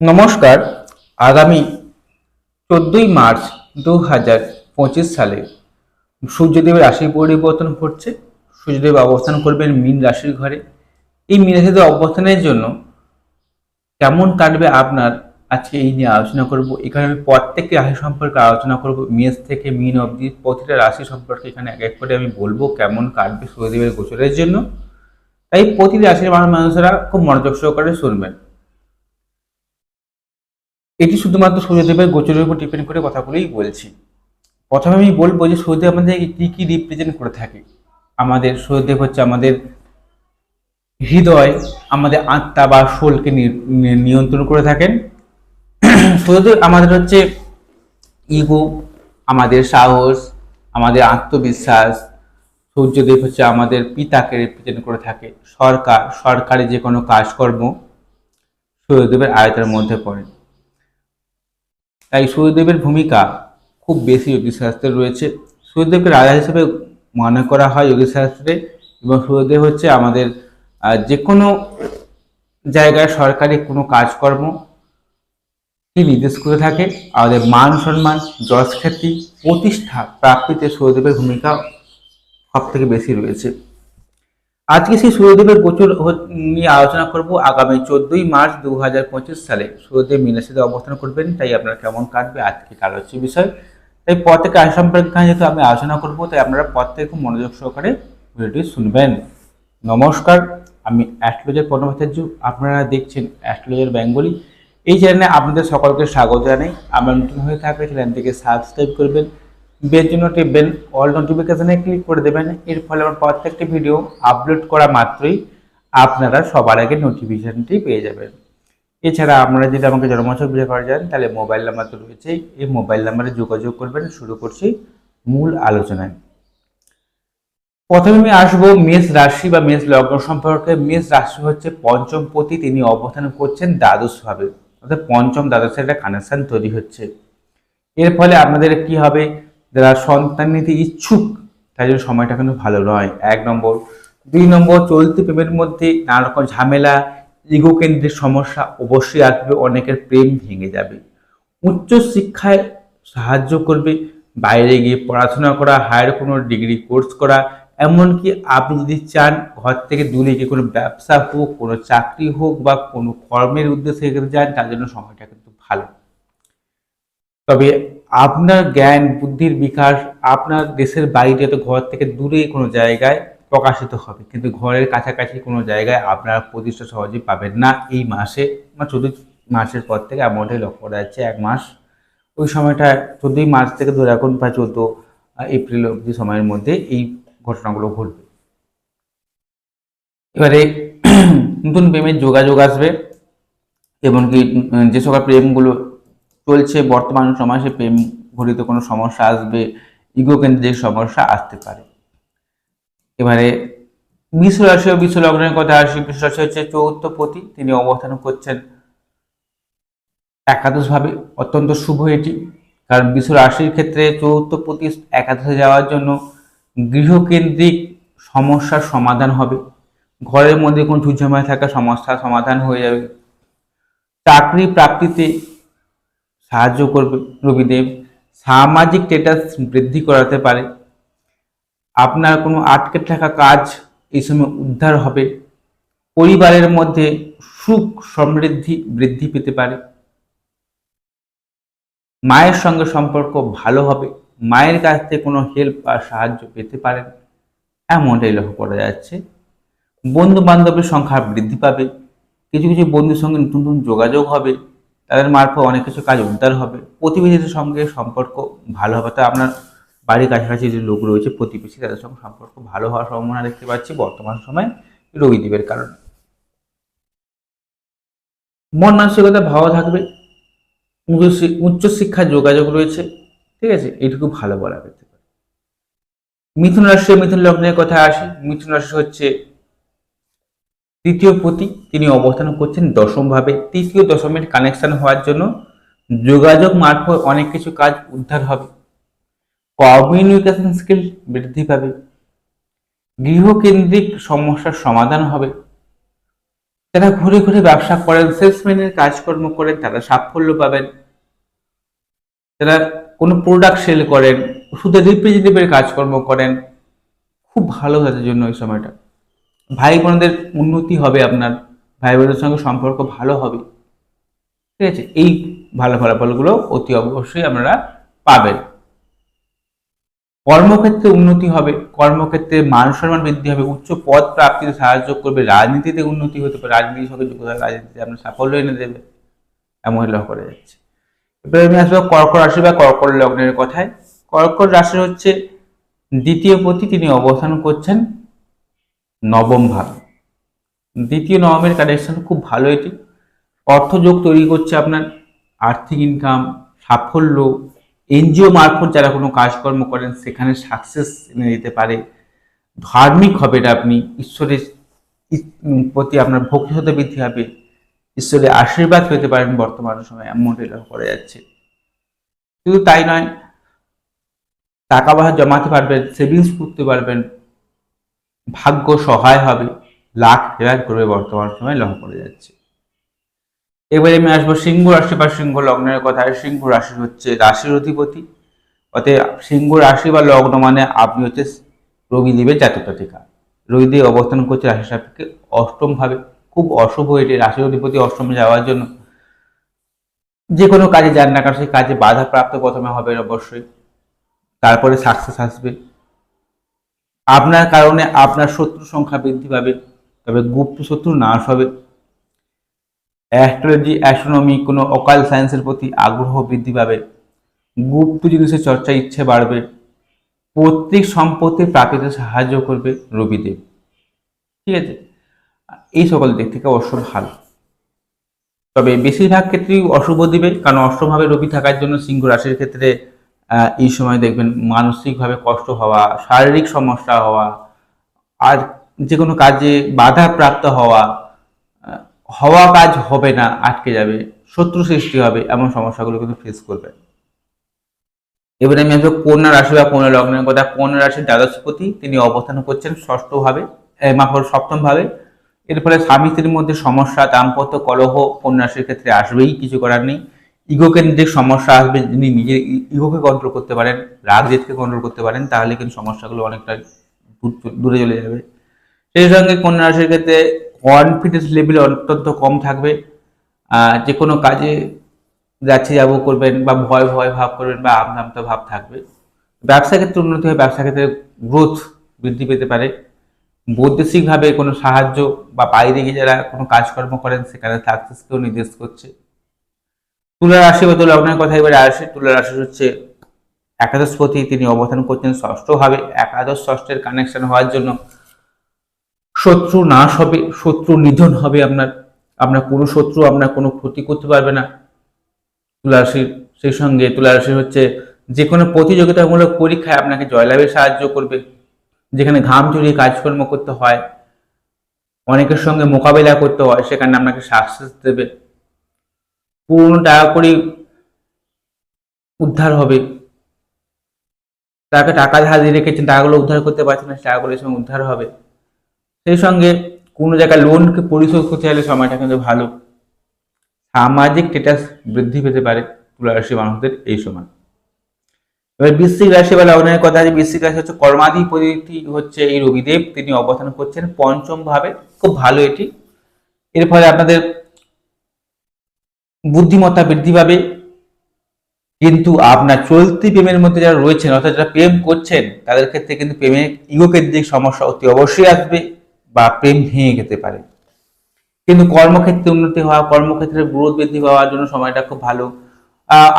নমস্কার। আগামী চোদ্দই মার্চ দু হাজার পঁচিশ সালে সূর্যদেবের রাশি পরিবর্তন ঘটছে। সূর্যদেব অবস্থান করবেন মীন রাশির ঘরে। এই মীন রাশিতে অবস্থানের জন্য কেমন কাটবে আপনার? আজকে এই নিয়ে আলোচনা করব। এখানে আমি প্রত্যেকটি রাশি সম্পর্কে আলোচনা করব। মেষ থেকে মিন অবধি প্রতিটা রাশি সম্পর্কে এখানে এক এক করে আমি বলব কেমন কাটবে সূর্যদেবের গোচরের জন্য। তাই প্রতিটি রাশির মানুষ মানুষেরা খুব মনোযোগ সহকারে শুনবেন। এটি শুধুমাত্র সূর্যদেবের গোচরের উপর ডিপেন্ড করে কথাগুলোই বলছি। প্রথমে আমি বলব যে সূর্যদেব আমাদের কী কী রিপ্রেজেন্ট করে থাকে। আমাদের সূর্যদেব হচ্ছে আমাদের হৃদয়, আমাদের আত্মা বা নি- নিয়ন্ত্রণ করে থাকেন। সূর্যদেব আমাদের হচ্ছে ইগো আমাদের সাহস, আমাদের আত্মবিশ্বাস। সূর্যদেব হচ্ছে আমাদের পিতাকে রিপ্রেজেন্ট করে থাকে। সরকার, সরকারি যে কোনো কাজকর্ম সূর্যদেবের আয়তার মধ্যে পড়ে। তাই সূর্যদেবের ভূমিকা খুব বেশি জ্যোতিষশাস্ত্রে রয়েছে। সূর্যদেবকে রাজা হিসেবে মনে করা হয় জ্যোতিষশাস্ত্রে এবং সূর্যদেব হচ্ছে আমাদের যে কোনো জায়গায় সরকারি কোনো কাজকর্ম কি নির্দেশ করে থাকে, আমাদের মান সম্মান যশ খ্যাতি প্রতিষ্ঠা প্রাপ্তিতে সূর্যদেবের ভূমিকা সব থেকে বেশি রয়েছে। আজকে সেই সূর্যদেবের গোচর নিয়ে আলোচনা করব আগামী চোদ্দই মার্চ দু হাজার পঁচিশ সালে। সূর্যদেব মিনাশিতে অবস্থান করবেন, তাই আপনার কেমন কাটবে আজকে আলোচ্য বিষয়। তাই পথ থেকে আয় সম্পর্কে যেহেতু আমি আলোচনা করব, তাই আপনারা প্রত্যেকে খুব মনোযোগ সহকারে ভিডিওটি শুনবেন। নমস্কার, আমি অ্যাস্ট্রোলজার পর্ণভট্টাচার্য আপনারা দেখছেন অ্যাস্ট্রোলজার বেঙ্গলি। এই চ্যানেলে আপনাদের সকলকে স্বাগত জানাই। আমার নতুন হয়ে থাকলে চ্যানেলটিকে সাবস্ক্রাইব করবেন বেল জন্য টিপবেন অল নোটিফিকেশনে ক্লিক করে দেবেন। এর ফলে আমার প্রত্যেকটি ভিডিও আপলোড করা মাত্রই আপনারা সবার আগে নোটিফিকেশনটি পেয়ে যাবেন। এছাড়া আপনারা যদি আমাকে জন্মছক বিয়ে করা যান তাহলে মোবাইল নাম্বার তো রয়েছেই এই মোবাইল নাম্বারে যোগাযোগ করবেন, শুরু করছি মূল আলোচনায়। প্রথমে আমি আসব মেষ রাশি বা মেষ লগ্ন সম্পর্কে। মেষ রাশি হচ্ছে পঞ্চম পতি, তিনি অবস্থান করছেন দ্বাদশ ভাবে। অর্থাৎ পঞ্চম দ্বাদশের একটা কানেকশন তৈরি হচ্ছে। এর ফলে আপনাদের কি হবে? যারা সন্তান নিতে ইচ্ছুক তাই জন্য সময়টা কিন্তু ভালো নয়। এক নম্বর। দুই নম্বর, চলতি প্রেমের মধ্যে নানা রকম ঝামেলা ইগো কেন্দ্রিক সমস্যা অবশ্যই আসবে, অনেকের প্রেম ভেঙে যাবে। উচ্চ শিক্ষায় সাহায্য করবে, বাইরে গিয়ে পড়াশোনা করা হায়ার কোনো ডিগ্রি কোর্স করা, এমনকি আপনি যদি চান ঘর থেকে দূরে গিয়ে কোনো ব্যবসা হোক, কোনো চাকরি হোক বা কোনো কর্মের উদ্দেশ্যে যান তার জন্য সময়টা কিন্তু ভালো। তবে আপনার জ্ঞান বুদ্ধির বিকাশ আপনার দেশের বাইরে তো ঘর থেকে দূরে কোনো জায়গায় প্রকাশিত হবে। কিন্তু ঘরের কাছাকাছি কোনো জায়গায় আপনারা প্রতিষ্ঠা সহজে পাবেন না এই মাসে বা চোদ্দ মাসের পর থেকে এমনটাই লক্ষ্য করা যাচ্ছে এক মাস। ওই সময়টা চোদ্দই মার্চ থেকে ধরে এখন প্রায় চোদ্দ এপ্রিল অবধি সময়ের মধ্যে এই ঘটনাগুলো ঘটবে। এবারে নতুন প্রেমের যোগাযোগ আসবে এমনকি উম, যে সকল প্রেমগুলো চলছে, বর্তমান সমাজে প্রেম ঘটিত কোনো সমস্যা আসবে ইগো কেন্দ্রিক সমস্যা আসতে পারে। এবারে বিশ্ব রাশি ও বিশ্ব লগ্নের কথা আসি বিশ্ব রাশি হচ্ছে চৌথ পতি, তিনি অবস্থান করছেন একাদশ ভাবে অত্যন্ত শুভ এটি। কারণ বিশ্ব রাশির ক্ষেত্রে চৌথ পতি একাদশে যাওয়ার জন্য গৃহকেন্দ্রিক সমস্যার সমাধান হবে। ঘরের মধ্যে কোনো ঝুঁঝামেলা থাকা সমস্যার সমাধান হয়ে যাবে। চাকরি প্রাপ্তিতে সাহায্য করবে রবিদেব সামাজিক স্ট্যাটাস বৃদ্ধি করাতে পারে। আপনার কোনো আটকে থাকা কাজ এই সময় উদ্ধার হবে। পরিবারের মধ্যে সুখ সমৃদ্ধি বৃদ্ধি পেতে পারে। মায়ের সঙ্গে সম্পর্ক ভালো হবে। মায়ের কাছ থেকে কোনো হেল্প বা সাহায্য পেতে পারেন। এমনটাই লক্ষ্য করা যাচ্ছে। বন্ধু বান্ধবের সংখ্যা বৃদ্ধি পাবে। কিছু কিছু বন্ধুর সঙ্গে নতুন নতুন যোগাযোগ হবে। তাদের মারফত অনেক কিছু কাজ উদ্ধার হবে। প্রতিবেশীদের সঙ্গে সম্পর্ক ভালো হবে। তা আপনার বাড়ির কাছাকাছি যে লোক রয়েছে, প্রতিবেশী, তাদের সঙ্গে সম্পর্ক ভালো হওয়ার সম্ভাবনা দেখতে পাচ্ছি বর্তমান সময় রবিদ্বীপের কারণে। মন মানসিকতা ভালো থাকবে উচ্চ শি- উচ্চ শিক্ষার যোগাযোগ রয়েছে, ঠিক আছে? এটুকু ভালো বলা যেতে পারে মিথুন রাশি মিথুন লগ্নের কথা আসি। মিথুন রাশি হচ্ছে তৃতীয় পতি তিনি অবস্থান করছেন দশম ভাবে তৃতীয় দশমের কানেকশন হওয়ার জন্য যোগাযোগ মারফত অনেক কিছু কাজ উদ্ধার হবে। কমিউনিকেশন স্কিল বৃদ্ধি পাবে। গৃহকেন্দ্রিক সমস্যার সমাধান হবে। যারা ঘুরে ঘুরে ব্যবসা করেন সেলসম্যানের কাজকর্ম করেন, তারা সাফল্য পাবেন। যারা কোনো প্রোডাক্ট সেল করেন শুধু রিপ্রেজেন্টেটিভের কাজকর্ম করেন, খুব ভালো তাদের জন্য এই সময়টা। ভাই বোনদের উন্নতি হবে আপনার ভাই বোনদের সঙ্গে সম্পর্ক ভালো হবে। ঠিক আছে? এই ভালো ফলাফলগুলো অতি অবশ্যই আপনারা পাবেন। কর্মক্ষেত্রে উন্নতি হবে, কর্মক্ষেত্রে মান সম্মান বৃদ্ধি হবে, উচ্চ পদ প্রাপ্তিতে সাহায্য করবে, রাজনীতিতে উন্নতি হতে পারে, রাজনীতির সঙ্গে যুক্ত রাজনীতিতে আপনার সাফল্য এনে দেবে। এমন লক্ষ্য করা যাচ্ছে। এবারে আমি আসব কর্কট রাশি বা কর্কট লগ্নের কথায়। কর্কট রাশি হচ্ছে দ্বিতীয় পতি, তিনি অবস্থান করছেন নবম ভাব দ্বিতীয় নবমের কানেকশন খুব ভালো এটি। অর্থযোগ তৈরি করছে আপনার, আর্থিক ইনকাম সাফল্য, এনজিও মারফত যারা কোনো কাজকর্ম করেন, সেখানে সাকসেস এনে দিতে পারে। ধার্মিক হবে এটা আপনি, ঈশ্বরের প্রতি আপনার ভক্তিহত বৃদ্ধি হবে। ঈশ্বরের আশীর্বাদ পেতে পারেন বর্তমান সময়ে এমনটাই লক্ষ্য করা যাচ্ছে। শুধু তাই নয়, টাকা পয়সা জমাতে পারবেন সেভিংস করতে পারবেন ভাগ্য সহায় হবে, লাখ হেরাত করবে বর্তমান সময়ে লক্ষ্য করা যাচ্ছে। এবারে আমি আসব সিংহ রাশি বা সিংহ লগ্নের কথায়। সিংহ রাশি হচ্ছে রাশির অধিপতি। অতএব সিংহ রাশি বা লগ্ন মানে আপনি হচ্ছে রবিদেবের জাতক জাতিকা। রবিদেব অবস্থান করছে রাশি সাপেক্ষে অষ্টম ভাবে। খুব অশুভ এটি রাশির অধিপতি অষ্টমে যাওয়ার জন্য। যে কোনো কাজে যান না কারণ সেই কাজে বাধাপ্রাপ্ত প্রথমে হবে অবশ্যই। তারপরে সাকসেস আসবে। আপনার কারণে আপনার শত্রু সংখ্যা বৃদ্ধি পাবে, তবে গুপ্ত শত্রু নাশ হবে। অ্যাস্ট্রোলজি, অ্যাস্ট্রোনমি কোনো অকাল সায়েন্সের প্রতি আগ্রহ বৃদ্ধি পাবে। গুপ্ত জিনিসের চর্চা ইচ্ছে বাড়বে। পৈতৃক সম্পত্তি প্রাপ্তিতে সাহায্য করবে রবিদেব। ঠিক আছে? এই সকল দিক থেকে অবশ্য ভালো। তবে বেশিরভাগ ক্ষেত্রেই অশুভ দিবে, কারণ অষ্টমভাবে রবি থাকার জন্য সিংহ রাশির ক্ষেত্রে এই সময় দেখবেন মানসিকভাবে কষ্ট হওয়া, শারীরিক সমস্যা হওয়া, আর যে কোনো কাজে বাধা প্রাপ্ত হওয়া হওয়া কাজ হবে না, আটকে যাবে, শত্রু সৃষ্টি হবে, এমন সমস্যাগুলো কিন্তু ফেস করবে। এবারে আমি আসব কন্যা রাশি বা কন্যা লগ্নের কথা। কন্যা রাশির দ্বাদশপতি, তিনি অবস্থান করছেন ষষ্ঠ ভাবে মাফর সপ্তম ভাবে এর ফলে স্বামী স্ত্রীর মধ্যে সমস্যা, দাম্পত্য কলহ কন্যা রাশির ক্ষেত্রে আসবেই, কিছু করার নেই। ইগো কেন্দ্রিক সমস্যা আসবে যিনি নিজের ইগোকে কন্ট্রোল করতে পারেন রাগ জেদকে কন্ট্রোল করতে পারেন, তাহলে কিন্তু সমস্যাগুলো অনেকটা দূরে চলে যাবে। সেই সঙ্গে কন্যা রাশির ক্ষেত্রে কনফিডেন্স লেভেল অত্যন্ত কম থাকবে। যে কোনো কাজে যাচ্ছে, যাব করবেন বা ভয় ভয় ভাব করবেন বা আমনামতা ভাব থাকবে। ব্যবসা ক্ষেত্রে উন্নতি হয় ব্যবসা ক্ষেত্রে গ্রোথ বৃদ্ধি পেতে পারে। বৈদেশিকভাবে কোনো সাহায্য বা বাইরে গিয়ে যারা কোনো কাজকর্ম করেন, সেখানে সাকসেসকেও নির্দেশ করছে। তুলা রাশি বা তুলা লগ্নের কথা এবারে আসে। তুলা রাশি হচ্ছে একাদশপতি, তিনি অবস্থান করছেন ষষ্ঠভাবে। একাদশ ষষ্ঠের কানেকশন হওয়ার জন্য শত্রু নাশ হবে, শত্রু নিধন হবে আপনার। আপনার কোনো শত্রু আপনার কোনো ক্ষতি করতে পারবে না। তুলারাশির সেই সঙ্গে তুলারাশি হচ্ছে যে কোনো প্রতিযোগিতামূলক পরীক্ষায় আপনাকে জয়লাভে সাহায্য করবে। যেখানে ঘাম ঝরিয়ে কাজকর্ম করতে হয়, অনেকের সঙ্গে মোকাবেলা করতে হয়, সেখানে আপনাকে সাকসেস দেবে। পুরনো টাকা করি উদ্ধার হবে। তাকে টাকা ধার দিয়ে রেখেছেন, টাকাগুলো উদ্ধার করতে পারছেন না টাকাগুলো সময় উদ্ধার হবে। সেই সঙ্গে কোনো জায়গায় লোনকে পরিশোধ করতে চাইলে সময়টা কিন্তু ভালো। সামাজিক স্ট্যাটাস বৃদ্ধি পেতে পারে তুলা রাশি মানুষদের এই সময়। এবার বৃশ্চিক রাশি বা লগ্নের কথা আছে। বৃশ্চিক রাশি হচ্ছে কর্মাধিপতি হচ্ছে এই রবিদেব। তিনি অবস্থান করছেন পঞ্চম ভাবে খুব ভালো এটি। এর ফলে আপনাদের বুদ্ধিমত্তা বৃদ্ধি পাবে। কিন্তু আপনার চলতি প্রেমের মধ্যে যারা রয়েছেন, অর্থাৎ যারা প্রেম করছেন, তাদের ক্ষেত্রে কিন্তু প্রেমের ইগোকেন্দ্রিক সমস্যা অতি অবশ্যই আসবে বা প্রেম ভেঙে যেতে পারে। কিন্তু কর্মক্ষেত্রে উন্নতি হওয়া, কর্মক্ষেত্রে গ্রোথ বৃদ্ধি পাওয়ার জন্য সময়টা খুব ভালো।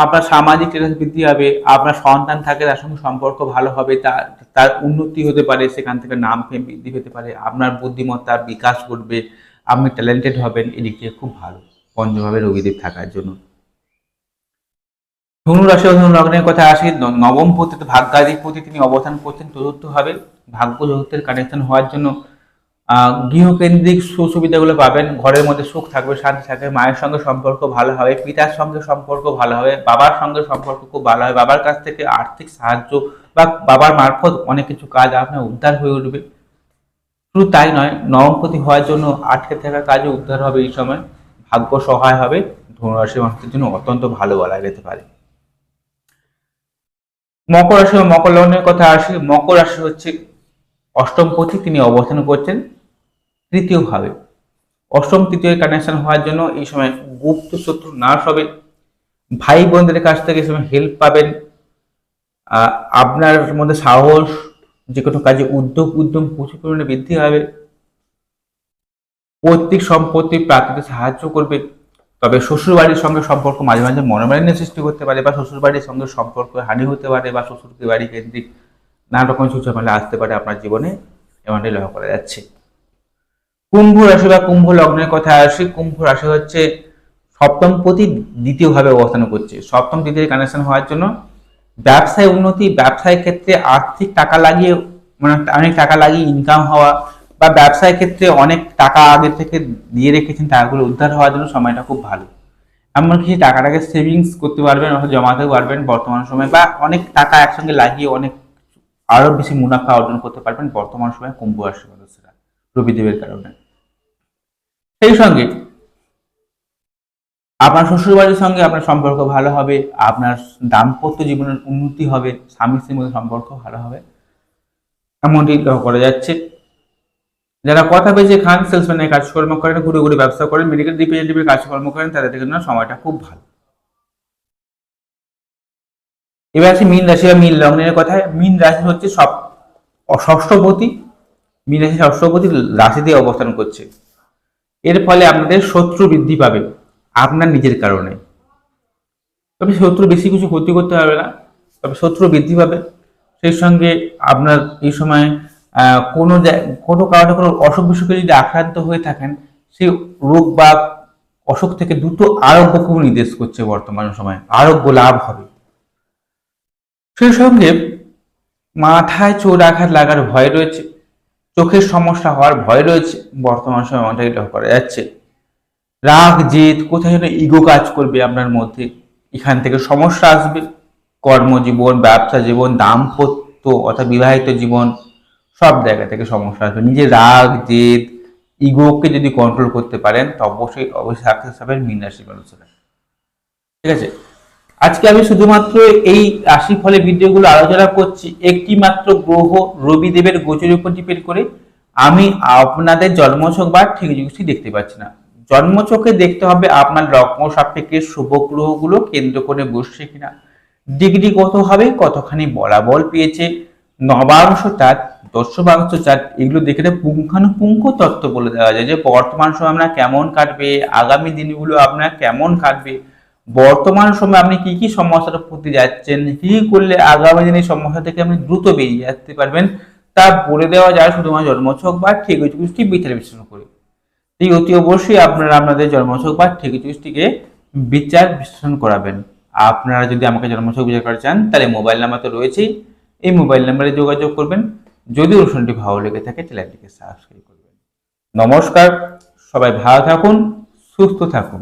আপনার সামাজিক স্ট্যাটাস বৃদ্ধি হবে আপনার সন্তান থাকে, তার সঙ্গে সম্পর্ক ভালো হবে, তার তার উন্নতি হতে পারে, সেখান থেকে নাম ফেম বৃদ্ধি পেতে পারে, আপনার বুদ্ধিমত্তার বিকাশ ঘটবে, আপনি ট্যালেন্টেড হবেন, এদিক থেকে খুব ভালো। পঞ্চমভাবে রবিদেব থাকার জন্য। ধনু রাশি ধনু লগ্নের কথা আসি নবম পতিতে ভাগ্যাধিপতি তিনি অবস্থান করছেন চতুর্থ ভাবে। ভাগ্য চতুর্থের কানেকশন হওয়ার জন্য গৃহকেন্দ্রিক সুবিধাগুলো পাবেন, ঘরের মধ্যে সুখ থাকবে, শান্তি থাকবে, মায়ের সঙ্গে সম্পর্ক ভালো হবে, পিতার সঙ্গে সম্পর্ক ভালো হবে, বাবার সঙ্গে সম্পর্ক খুব ভালো হবে, বাবার কাছ থেকে আর্থিক সাহায্য বা বাবার মারফত অনেক কিছু কাজ আপনার উদ্ধার হয়ে উঠবে। শুধু তাই নয় নবমপতি হওয়ার জন্য আটকে থাকা কাজে উদ্ধার হবে এই সময়। ভাগ্য সহায় হবে ধনুরাশি মানুষদের জন্য অত্যন্ত ভালো বলা যেতে পারে। মকর রাশি বা মকর লগ্নের কথা আসি, মকর রাশি হচ্ছে অষ্টম পতি তিনি অবস্থান করছেন তৃতীয় ভাবে অষ্টম তৃতীয় কানেকশন হওয়ার জন্য এই সময় গুপ্ত শত্রু নাশ হবে, ভাই বোনদের কাছ থেকে এই সময় হেল্প পাবেন আপনার মধ্যে সাহস যে কোনো কাজে উদ্যোগ, উদ্যম প্রচুর পরিমাণে বৃদ্ধি হবে পৈতৃক সম্পত্তি প্রাপ্তিতে সাহায্য করবে। তবে শ্বশুরবাড়ির সঙ্গে সম্পর্ক মাঝে মাঝে মনোমালিন্য সৃষ্টি করতে পারে বা শ্বশুরবাড়ির সঙ্গে সম্পর্ক হানি হতে পারে বা শ্বশুর বাড়ি কেন্দ্রিক নানা রকম সুঝামেলা আসতে পারে আপনার জীবনে। এমনটাই লক্ষ্য করা যাচ্ছে। কুম্ভ রাশি বা কুম্ভ লগ্নের কথা আসি, কুম্ভ রাশি হচ্ছে সপ্তম প্রতি দ্বিতীয়ভাবে অবস্থান করছে। সপ্তম তৃতীয় কানেকশন হওয়ার জন্য ব্যবসায় উন্নতি, ব্যবসায় ক্ষেত্রে আর্থিক টাকা লাগিয়ে মানে অনেক টাকা লাগিয়ে ইনকাম হওয়া বা ব্যবসায় ক্ষেত্রে অনেক টাকা আগে থেকে দিয়ে রেখেছেন টাকাগুলো উদ্ধার হওয়ার জন্য সময়টা খুব ভালো। এমনকি সেই টাকাটাকে সেভিংস করতে পারবেন, অর্থাৎ জমাতে পারবেন বর্তমান সময়ে, বা অনেক টাকা একসঙ্গে লাগিয়ে অনেক আরও বেশি মুনাফা অর্জন করতে পারবেন বর্তমান সময়ে কুম্ভ রাশির মানুষেরা, রবিদেবের কারণে। সেই সঙ্গে আপনার শ্বশুরবাড়ির সঙ্গে আপনার সম্পর্ক ভালো হবে, আপনার দাম্পত্য জীবনের উন্নতি হবে, স্বামী স্ত্রীর মধ্যে সম্পর্ক ভালো হবে। এমনটি লক্ষ্য করা যাচ্ছে। যারা কথা বেঁচে খান সেলসম্যানের কাজকর্ম করেন ঘুরে ঘুরে ব্যবসা করেন মেডিকেল রিপ্রেজেন্টেটিভের কাজকর্ম করেন, তাদের জন্য সময়টা খুব ভালো। এবার আছে মীন রাশি বা মীন লগ্নের কথায়। মীন রাশি হচ্ছে সব ষষ্ঠপতি মীন রাশি ষষ্ঠপতি রাশিতে অবস্থান করছে। এর ফলে আপনাদের শত্রু বৃদ্ধি পাবে, আপনার নিজের কারণে। তবে শত্রু বেশি কিছু ক্ষতি করতে পারবে না, তবে শত্রু বৃদ্ধি পাবে। সেই সঙ্গে আপনার এই সময় কোনো কোনো কারণে কোনো অসুখ বিসুখে যদি আক্রান্ত হয়ে থাকেন, সেই রোগ বা অসুখ থেকে দ্রুত আরোগ্যকেও নির্দেশ করছে বর্তমান সময়ে। আরোগ্য লাভ হবে। সেই সঙ্গে মাথায় চোর আঘাত লাগার ভয় রয়েছে, চোখের সমস্যা হওয়ার ভয় রয়েছে, বর্তমান সময় অনেকটাই লক্ষ্য করা যাচ্ছে। রাগ, জেদ, কোথায় যেন ইগো কাজ করবে আপনার মধ্যে। এখান থেকে সমস্যা আসবে। কর্মজীবন, ব্যবসা জীবন, দাম্পত্য অর্থাৎ বিবাহিত জীবন সব জায়গা থেকে সমস্যা আসবে। নিজের রাগ জেদ ইগোকে যদি কন্ট্রোল করতে পারেন, তো অবশ্যই অবশ্যই সাকসেস হবেন মীন রাশির মানুষেরা। ঠিক আছে? আজকে আমি শুধুমাত্র এই রাশি ফলে ভিডিওগুলো আলোচনা করছি একটি মাত্র গ্রহ রবি দেবের গোচরের উপর ডিপেন্ড করে। আমি আপনাদের জন্মছক বা ঠিক জিনিসটি দেখতে পাচ্ছি না। জন্মছকে দেখতে হবে আপনার লগ্ন সাপেক্ষে শুভ গ্রহগুলো কেন্দ্র করে বসছে কিনা। ডিগ্রি কত হবে, কতখানি বলাবল পেয়েছে নবাংশ চাঁদ দশমাংশ চাঁদ এগুলো দেখে পুঙ্খানুপুঙ্খ তত্ত্ব বলে দেওয়া যায় যে বর্তমান সময় আমরা কেমন কাটবে, আগামী দিনগুলো আপনার কেমন কাটবে, বর্তমান সময়ে আপনি কি কি সমস্যার প্রতি যাচ্ছেন, কি করলে আগামী দিনে সমস্যা থেকে আপনি দ্রুত বেরিয়ে আসতে পারবেন, তা বলে দেওয়া যায় শুধুমাত্র জন্মছক বা ঠিক গোষ্ঠী বিচার বিশ্লেষণ করে। এই অতি অবশ্যই আপনারা আপনাদের জন্মছক বা ঠিক গোষ্ঠীকে বিচার বিশ্লেষণ করাবেন। আপনারা যদি আমাকে জন্মছক বিচার করতে চান, তাহলে মোবাইল নাম্বার তো রয়েছেই। এই মোবাইল নাম্বারে যোগাযোগ করবেন। যদি অনুষ্ঠানটি ভালো লেগে থাকে চ্যানেলটিকে সাবস্ক্রাইব করবেন। নমস্কার, সবাই ভালো থাকুন, সুস্থ থাকুন।